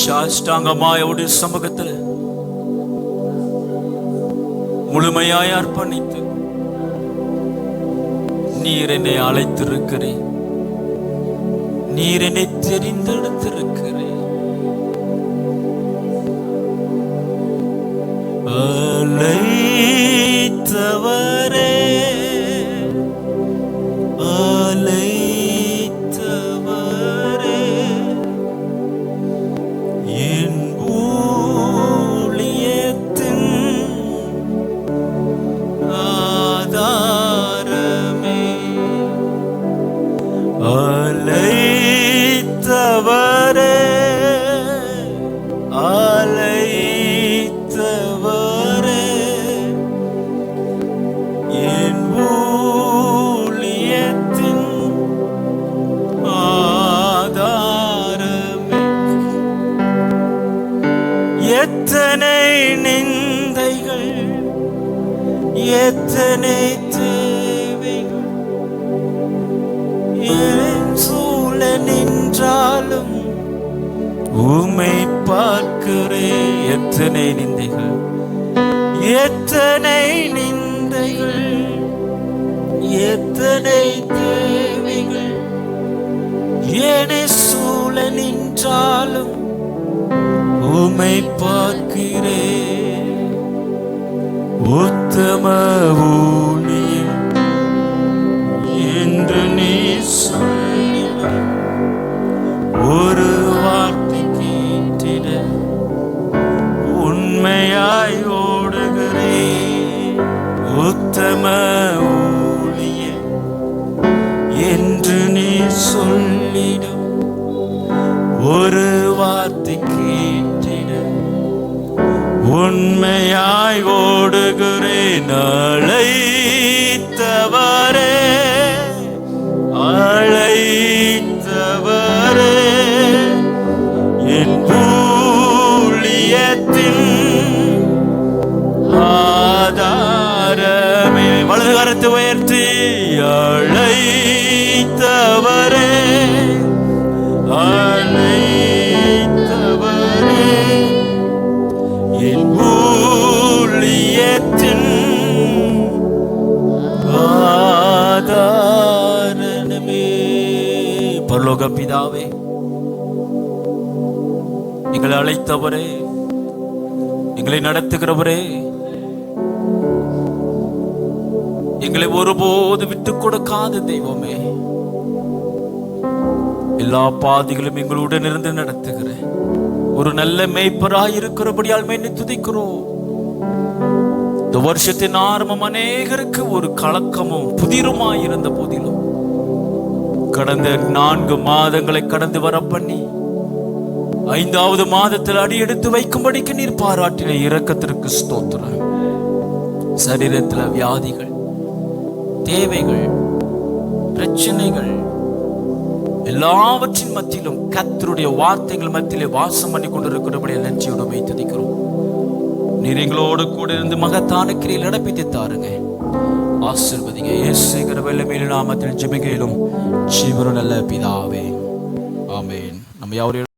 சாஷ்டாங்கமாய் அவருடைய சமூகத்தில் முழுமையாய் அர்ப்பணித்து நீர் என்னை அழைத்திருக்கிறேன். நீர் என்னை தெரிந்தெடுத்திருக்கிறேன். அழைத்தவர் எத்தனை நிந்தைகள் எத்தனை தேவைகள்? என் சூழ நின்றாலும் உமை பார்க்கிறே. எத்தனை நிந்தைகள் எத்தனை நிந்தைகள் எத்தனை தேவைகள்? என்னை சூழ நின்றாலும் உமை பார்க்கிறே உத்தம ஊழியம் என்று நீ சொல்லிட ஒரு வார்த்தை கேட்டிட உண்மையாய் ஓடுகிறேன். உத்தம உண்மையாய் ஓடுகிறேன் அழைத்தவரே அழைத்தவரே. என் ஊழியத்தின் ஆதாரமே வலது கரத்தை உயர்த்தி அழைத்தவரே அழை பரலோக பிதாவே எங்களை அழைத்தவரே எங்களை நடத்துகிறவரே எங்களை ஒருபோது விட்டு கொடுக்காத தெய்வமே எல்லா பாதைகளும் எங்களுடன் இருந்து நடத்துகிறேன் ஒரு நல்ல மேய்ப்பராய் இருக்கிறபடியால் மென்னு துதிக்கிறோம். இந்த வருஷத்தின் ஆரம்பம் அநேகருக்கு ஒரு கலக்கமும் புதிருமாய் இருந்த போதிலும் கடந்த நான்கு மாதங்களை கடந்து வர பண்ணி ஐந்தாவது மாதத்தில் அடி எடுத்து வைக்கும்படிக்கு நீர் பாராட்டின இரக்கத்திற்கு ஸ்தோத்திரம். சரீரத்தில் வியாதிகள் தேவைகள் பிரச்சனைகள் எல்லாவற்றின் மத்தியிலும் கத்தருடைய வார்த்தைகள் மத்தியிலே வாசம் பண்ணி கொண்டிருக்கிறபடி நன்றியோடு மை நீர் எங்களோடு கூட இருந்து மகத்தான கிரியில் நடப்பித்து தாருங்க. ஆசிர்வதிங்க. இயேசுங்கிற வெள்ளமேலு நாமத்தில் ஜெபிக்கையிலும் ஜீவன நல்ல பிதாவே. ஆமேன். நம்ம யாரையும்